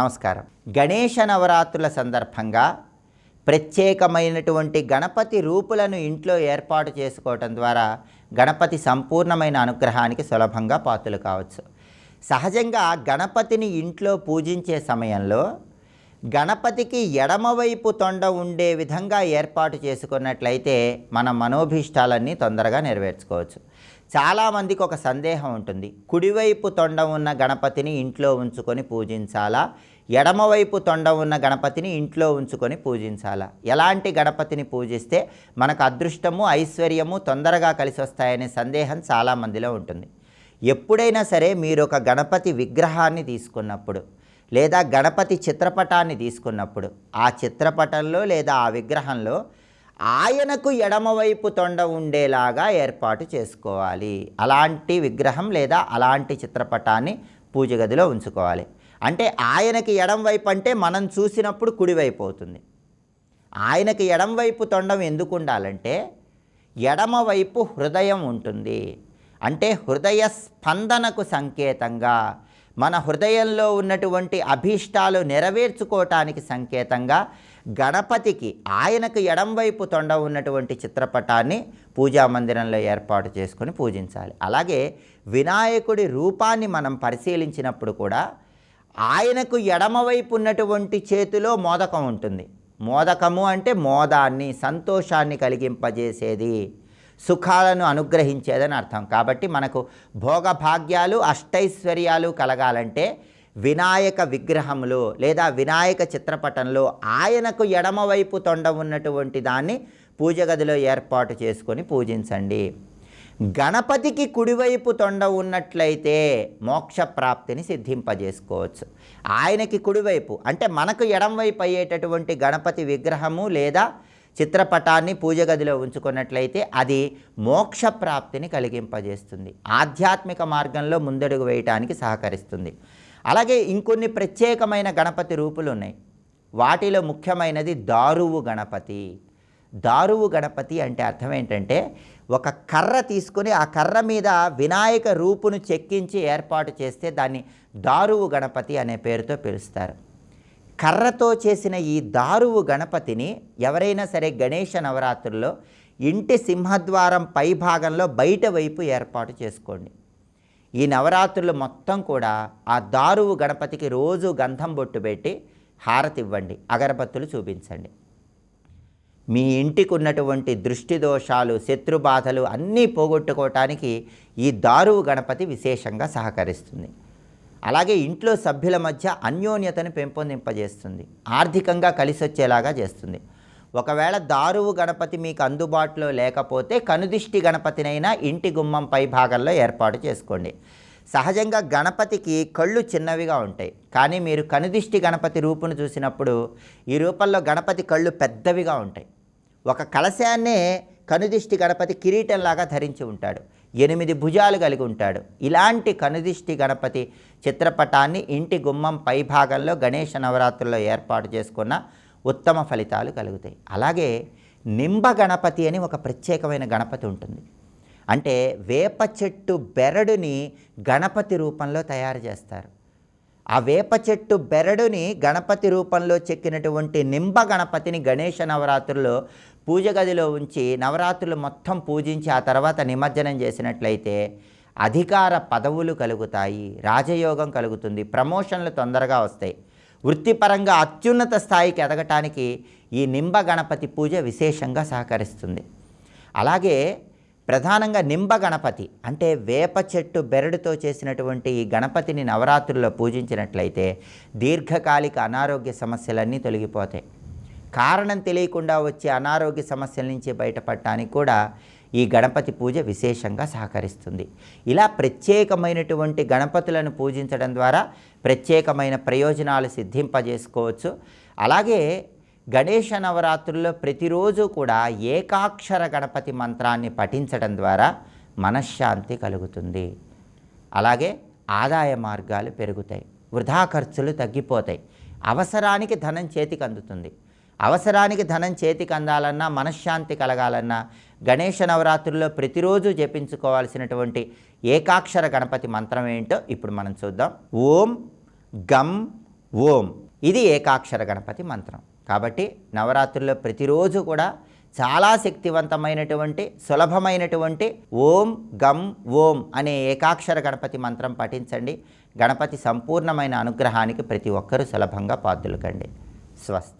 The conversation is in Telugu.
నమస్కారం. గణేష నవరాత్రుల సందర్భంగా ప్రత్యేకమైనటువంటి గణపతి రూపులను ఇంట్లో ఏర్పాటు చేసుకోవటం ద్వారా గణపతి సంపూర్ణమైన అనుగ్రహానికి సులభంగా పాత్రలు కావచ్చు. సహజంగా గణపతిని ఇంట్లో పూజించే సమయంలో గణపతికి ఎడమవైపు తొండ ఉండే విధంగా ఏర్పాటు చేసుకున్నట్లయితే మన మనోభీష్టాలన్నీ తొందరగా నెరవేర్చుకోవచ్చు. చాలామందికి ఒక సందేహం ఉంటుంది. కుడివైపు తొండ ఉన్న గణపతిని ఇంట్లో ఉంచుకొని పూజించాలా? ఎడమవైపు తొండ ఉన్న గణపతిని ఇంట్లో ఉంచుకొని పూజించాలా? ఎలాంటి గణపతిని పూజిస్తే మనకు అదృష్టము ఐశ్వర్యము తొందరగా కలిసి వస్తాయనే సందేహం చాలామందిలో ఉంటుంది. ఎప్పుడైనా సరే మీరు ఒక గణపతి విగ్రహాన్ని తీసుకున్నప్పుడు లేదా గణపతి చిత్రపటాన్ని తీసుకున్నప్పుడు ఆ చిత్రపటంలో లేదా ఆ విగ్రహంలో ఆయనకు ఎడమవైపు తొండ ఉండేలాగా ఏర్పాటు చేసుకోవాలి. అలాంటి విగ్రహం లేదా అలాంటి చిత్రపటాన్ని పూజ గదిలో ఉంచుకోవాలి. అంటే ఆయనకి ఎడం వైపు అంటే మనం చూసినప్పుడు కుడివైపు అవుతుంది ఆయనకి ఎడం వైపు తొండం ఎందుకు ఉండాలంటే ఎడమవైపు హృదయం ఉంటుంది. అంటే హృదయ స్పందనకు సంకేతంగా మన హృదయంలో ఉన్నటువంటి అభీష్టాలు నెరవేర్చుకోవటానికి సంకేతంగా గణపతికి ఆయనకు ఎడంవైపు తొండ ఉన్నటువంటి చిత్రపటాన్ని పూజా మందిరంలో ఏర్పాటు చేసుకొని పూజించాలి. అలాగే వినాయకుడి రూపాన్ని మనం పరిశీలించినప్పుడు కూడా ఆయనకు ఎడమవైపు ఉన్నటువంటి చేతిలో మోదకం ఉంటుంది. మోదకము అంటే మోదాన్ని సంతోషాన్ని కలిగింపజేసేది. సుఖాలను అనుగ్రహించేదని అర్థం. కాబట్టి మనకు భోగభాగ్యాలు అష్టైశ్వర్యాలు కలగాలంటే వినాయక విగ్రహంలో లేదా వినాయక చిత్రపటంలో ఆయనకు ఎడమవైపు తొండ ఉన్నటువంటి దాన్ని పూజ గదిలో ఏర్పాటు చేసుకొని పూజించండి. గణపతికి కుడివైపు తొండ ఉన్నట్లయితే మోక్ష ప్రాప్తిని సిద్ధింపజేసుకోవచ్చు. ఆయనకి కుడివైపు అంటే మనకు ఎడంవైపు అయ్యేటటువంటి గణపతి విగ్రహము లేదా చిత్రపటాన్ని పూజ గదిలో ఉంచుకున్నట్లయితే అది మోక్ష ప్రాప్తిని కలిగింపజేస్తుంది. ఆధ్యాత్మిక మార్గంలో ముందడుగు వేయటానికి సహకరిస్తుంది. అలాగే ఇంకొన్ని ప్రత్యేకమైన గణపతి రూపులు ఉన్నాయి. వాటిలో ముఖ్యమైనది దారువు గణపతి. దారువు గణపతి అంటే అర్థం ఏంటంటే ఒక కర్ర తీసుకొని ఆ కర్ర మీద వినాయక రూపును చెక్కించి ఏర్పాటు చేస్తే దాన్ని దారువు గణపతి అనే పేరుతో పిలుస్తారు. కర్రతో చేసిన ఈ దారువు గణపతిని ఎవరైనా సరే గణేష నవరాత్రుల్లో ఇంటి సింహద్వారం పై భాగంలో బయట వైపు ఏర్పాటు చేసుకోండి. ఈ నవరాత్రులు మొత్తం కూడా ఆ దారువు గణపతికి రోజు గంధం బొట్టు పెట్టి హారతి ఇవ్వండి అగరబత్తులు చూపించండి. మీ ఇంటికి ఉన్నటువంటి దృష్టి దోషాలు శత్రుబాధలు అన్నీ పోగొట్టుకోవటానికి ఈ దారువు గణపతి విశేషంగా సహకరిస్తుంది. అలాగే ఇంట్లో సభ్యుల మధ్య అన్యోన్యతను పెంపొందింపజేస్తుంది. ఆర్థికంగా కలిసి వచ్చేలాగా చేస్తుంది. ఒకవేళ దారువు గణపతి మీకు అందుబాటులో లేకపోతే కనుదిష్టి గణపతినైనా ఇంటి గుమ్మం పై భాగంలో ఏర్పాటు చేసుకోండి. సహజంగా గణపతికి కళ్ళు చిన్నవిగా ఉంటాయి. కానీ మీరు కనుదిష్టి గణపతి రూపును చూసినప్పుడు ఈ రూపంలో గణపతి కళ్ళు పెద్దవిగా ఉంటాయి. ఒక కలశాన్నే కనుదిష్టి గణపతి కిరీటంలాగా ధరించి ఉంటాడు. ఎనిమిది భుజాలు కలిగి ఉంటాడు. ఇలాంటి కనుదిష్టి గణపతి చిత్రపటాన్ని ఇంటి గుమ్మం పై భాగంలో గణేష నవరాత్రుల్లో ఏర్పాటు చేసుకున్న ఉత్తమ ఫలితాలు కలుగుతాయి. అలాగే నింబ గణపతి అని ఒక ప్రత్యేకమైన గణపతి ఉంటుంది. అంటే వేప చెట్టు బెరడుని గణపతి రూపంలో తయారు చేస్తారు. ఆ వేప చెట్టు బెరడుని గణపతి రూపంలో చెక్కినటువంటి నింబ గణపతిని గణేష నవరాత్రుల్లో పూజ గదిలో ఉంచి నవరాత్రులు మొత్తం పూజించి ఆ తర్వాత నిమజ్జనం చేసినట్లయితే అధికార పదవులు కలుగుతాయి రాజయోగం కలుగుతుంది ప్రమోషన్లు తొందరగా వస్తాయి. వృత్తిపరంగా అత్యున్నత స్థాయికి ఎదగటానికి ఈ నింబ గణపతి పూజ విశేషంగా సహకరిస్తుంది. అలాగే ప్రధానంగా నింబ గణపతి అంటే వేప చెట్టు బెరడుతో చేసినటువంటి ఈ గణపతిని నవరాత్రుల్లో పూజించినట్లయితే దీర్ఘకాలిక అనారోగ్య సమస్యలన్నీ తొలగిపోతాయి. కారణం తెలియకుండా వచ్చే అనారోగ్య సమస్యల నుంచి బయటపడటానికి కూడా ఈ గణపతి పూజ విశేషంగా సహకరిస్తుంది. ఇలా ప్రత్యేకమైనటువంటి గణపతులను పూజించడం ద్వారా ప్రత్యేకమైన ప్రయోజనాలు సిద్ధింపజేసుకోవచ్చు. అలాగే గణేష నవరాత్రుల్లో ప్రతిరోజు కూడా ఏకాక్షర గణపతి మంత్రాన్ని పఠించడం ద్వారా మనశ్శాంతి కలుగుతుంది. అలాగే ఆదాయ మార్గాలు పెరుగుతాయి. వృధా ఖర్చులు తగ్గిపోతాయి. అవసరానికి ధనం చేతికి అందుతుంది. అవసరానికి ధనం చేతికి అందాలన్నా మనశ్శాంతి కలగాలన్నా గణేష నవరాత్రుల్లో ప్రతిరోజు జపించుకోవాల్సినటువంటి ఏకాక్షర గణపతి మంత్రం ఏంటో ఇప్పుడు మనం చూద్దాం. ఓం గం ఓం. ఇది ఏకాక్షర గణపతి మంత్రం. కాబట్టి నవరాత్రుల్లో ప్రతిరోజు కూడా చాలా శక్తివంతమైనటువంటి సులభమైనటువంటి ఓం గం ఓం అనే ఏకాక్షర గణపతి మంత్రం పఠించండి. గణపతి సంపూర్ణమైన అనుగ్రహానికి ప్రతి ఒక్కరూ సులభంగా పాత్రలు కండి. స్వస్తి.